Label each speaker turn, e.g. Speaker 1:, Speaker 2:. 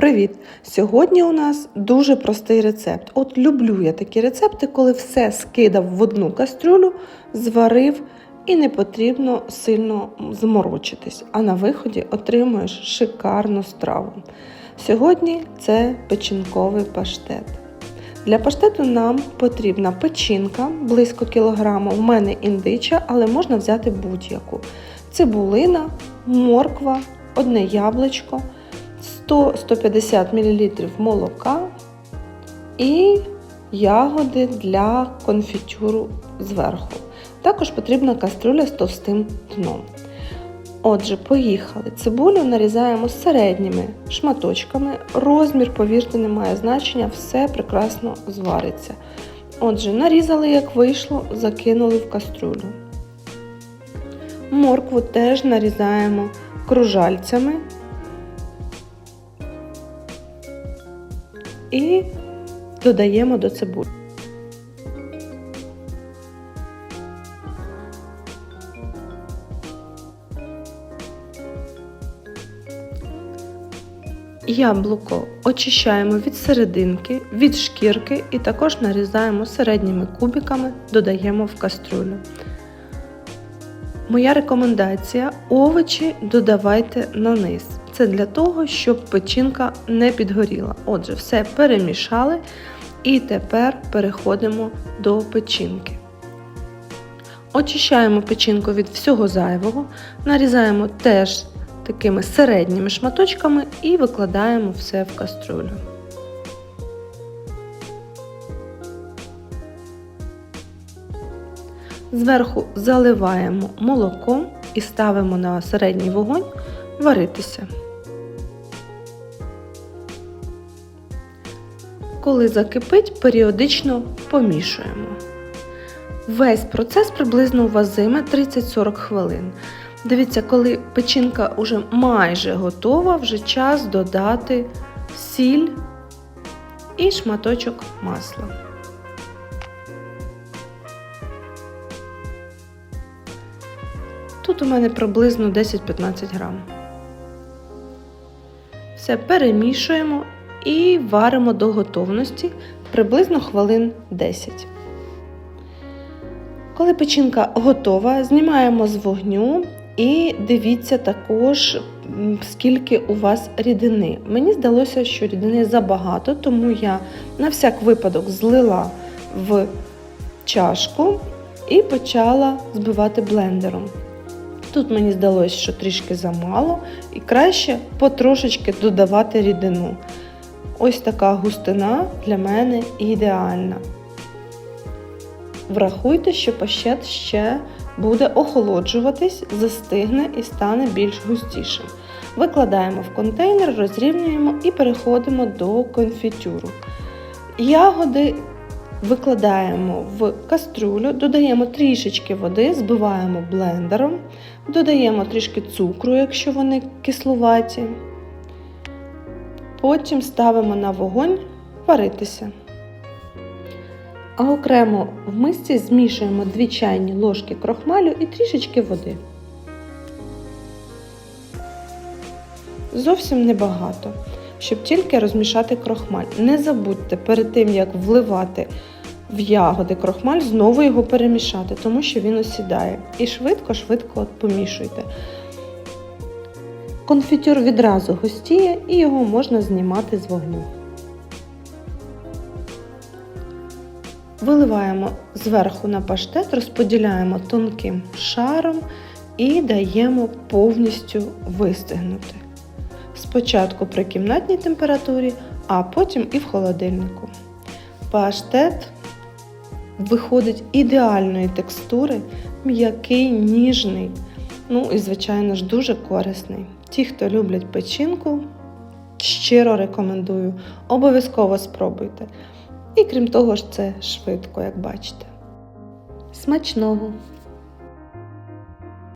Speaker 1: Привіт! Сьогодні у нас дуже простий рецепт. От люблю я такі рецепти, коли все скидав в одну кастрюлю, зварив і не потрібно сильно зморочитись. А на виході отримуєш шикарну страву. Сьогодні це печінковий паштет. Для паштету нам потрібна печінка близько кілограма. У мене індича, але можна взяти будь-яку. Цибулина, морква, одне яблучко. 100-150 мл молока і ягоди для конфітюру зверху. Також потрібна каструля з товстим дном. Отже, поїхали. Цибулю нарізаємо середніми шматочками. Розмір, повірте, не має значення, все прекрасно звариться. Отже, нарізали, як вийшло, закинули в каструлю. Моркву теж нарізаємо кружальцями. І додаємо до цибулі. Яблуко очищаємо від серединки, від шкірки і також нарізаємо середніми кубиками, додаємо в кастрюлю. Моя рекомендація овочі додавайте на низ. Це для того, щоб печінка не підгоріла. Отже, все перемішали і тепер переходимо до печінки. Очищаємо печінку від всього зайвого, нарізаємо теж такими середніми шматочками і викладаємо все в кастрюлю. Зверху заливаємо молоком і ставимо на середній вогонь варитися. Коли закипить, періодично помішуємо. Весь процес приблизно у вас займе 30-40 хвилин. Дивіться, коли печінка вже майже готова, вже час додати сіль і шматочок масла. Тут у мене приблизно 10-15 грам. Все перемішуємо і варимо до готовності приблизно хвилин 10. Коли печінка готова, знімаємо з вогню і дивіться також, скільки у вас рідини. Мені здалося, що рідини забагато, тому я на всяк випадок злила в чашку і почала збивати блендером. Тут мені здалося, що трішки замало, і краще потрошечки додавати рідину. Ось така густина для мене ідеальна. Врахуйте, що пащет ще буде охолоджуватись, застигне і стане більш густішим. Викладаємо в контейнер, розрівнюємо і переходимо до конфітюру. Ягоди викладаємо в кастрюлю, додаємо трішечки води, збиваємо блендером, додаємо трішки цукру, якщо вони кислуваті. Потім ставимо на вогонь варитися. А окремо в мисці змішуємо 2 чайні ложки крохмалю і трішечки води. Зовсім небагато, щоб тільки розмішати крохмаль. Не забудьте перед тим, як вливати в ягоди крохмаль, знову його перемішати, тому що він осідає. І швидко-швидко помішуйте. Конфітюр відразу густіє і його можна знімати з вогню. Виливаємо зверху на паштет, розподіляємо тонким шаром і даємо повністю вистигнути. Спочатку при кімнатній температурі, а потім і в холодильнику. Паштет виходить ідеальної текстури, м'який, ніжний, ну і, звичайно ж, дуже корисний. Ті, хто люблять печінку, щиро рекомендую. Обов'язково спробуйте. І крім того ж, це швидко, як бачите. Смачного!